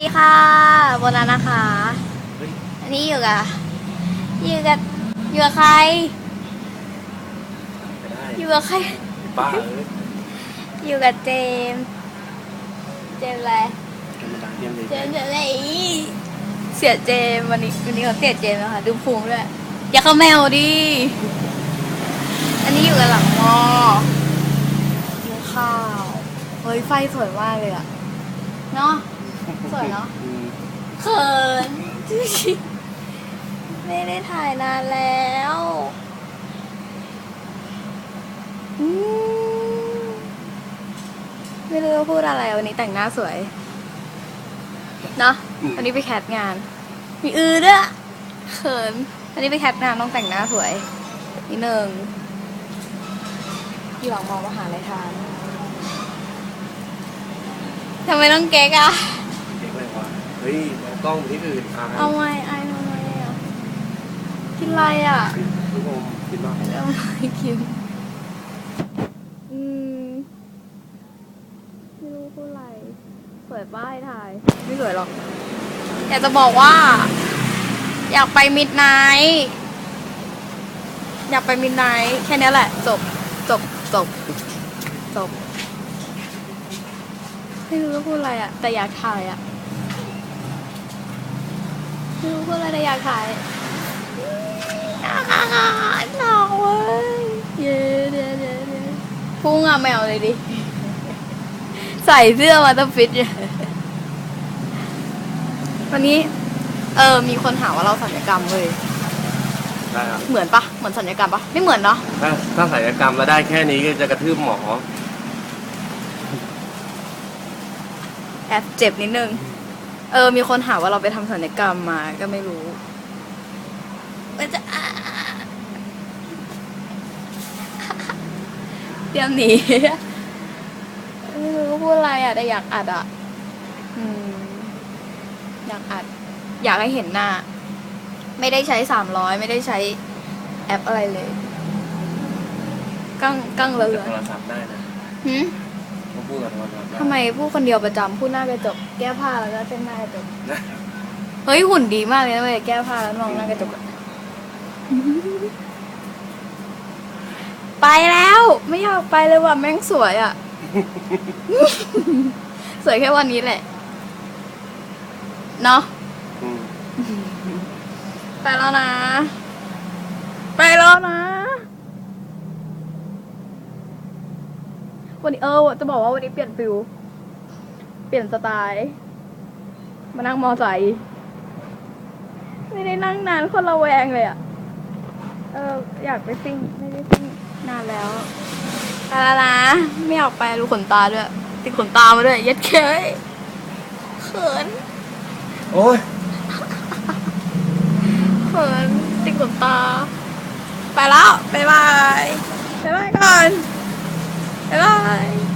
สวัสดีค่ะโบนัสนะคะเฮ้ยอันนี้อยู่กับอยู่กับอยู่กับใครไม่ได้อยู่กับใครบ้าเอ้ยอยู่กับเจมส์เจมส์อะไรธรรมดาเยี่ยมเลยเจมส์อะไรเสียเจมส์วันนี้วันนี้เขาเสียเจมส์นะคะดูพุงด้วย อย่าเข้าแมวดิ อันนี้อยู่กับหลังมอกินข้าว เฮ้ยไฟสวยมากเลยอะเนาะ สวยเนาะอืมเขินไม่ได้ถ่ายนานแล้วอืมไม่รู้จะพูดอะไรวันนี้แต่งหน้าสวย เนอะวันนี้ไปแคสงาน มีอือด้วยเขินวันนี้ไปแคสงานต้องแต่งหน้าสวยนิดนึงที่หลังมองมาหาอะไรทานทำไมต้องเก๊กอะเด็กเลยวะ เฮ้ยเอากล้องไปที่อื่นอะเอาไว้ไอ้ทำไมอะกินอะไรอะลูกอมกินบ้างเอาไม่กิน อืมไม่รู้พูดอะไรสวยป้ายถ่าย ไม่สวยหรอก อยากจะบอกว่า อยากไปมิดไนท์อยากไปมิดไนท์แค่นี้แหละ จบ จบ จบ จบ ไม่รู้จะพูดอะไรอะ แต่อยากถ่ายอะ ไม่รู้ พูดอะไรแต่อยากถ่ายหนาวเว้ยเย้เย้เย้เย้พุ่งอะแมวเลยดิ ใส่เสื้อมาต้องฟิตอยู่วันนี้ เออ มีคนถามว่าเราสัญญกรรมเลยได้ครับเหมือนปะเหมือนสัญญกรรมปะไม่เหมือนเนาะถ้าถ้าศัลยกรรมแล้วได้แค่นี้ก็จะกระทืบหมอ แอบเจ็บนิดนึง เออ มีคนถามว่าเราไปทำสัญญกรรมมาก็ไม่รู้มันจะอ่าเตรียมหนีไม่รู้พูดอะไรอะแต่อยากอัดอะอืมอยากอัด อยากให้เห็นหน้า ไม่ได้ใช้สามร้อยไม่ได้ใช้แอปอะไรเลยกั้งกั้งเลแต่ยโทรศัพท์ได้นะหืมเขา พูดกับโทรศัพท์ได้ทำไมพูดคนเดียวประจำพูดหน้ากระจกแก้ผ้าแล้วก็เส้นหน้ากระจกนะเฮ้ยหุ่นดีมากเลยนะเว้ยแก้ผ้าแล้วมองหน้ากระจกอะไปแล้วไม่อยากไปเลยว่ะแม่งสวยอะ สวยแค่วันนี้แหละ เนาะอืมไปแล้วนะ ไปแล้วนะ วันนี้เออจะบอกว่าวันนี้เปลี่ยนฟิลเปลี่ยนสไตล์มานั่งมอไซค์ไม่ได้นั่งนานคนละแวงเลยอะเอออยากไปซิ่งไม่ได้ซิ่งนานแล้วไปแล้วนะไม่อยากไปดูขนตาด้วย ติดขนตามาด้วยเย็ดเคยเขินโอ้ยเขินติดขนตา ไปแล้ว บ๊ายบาย บ๊ายบายก่อน บ๊ายบาย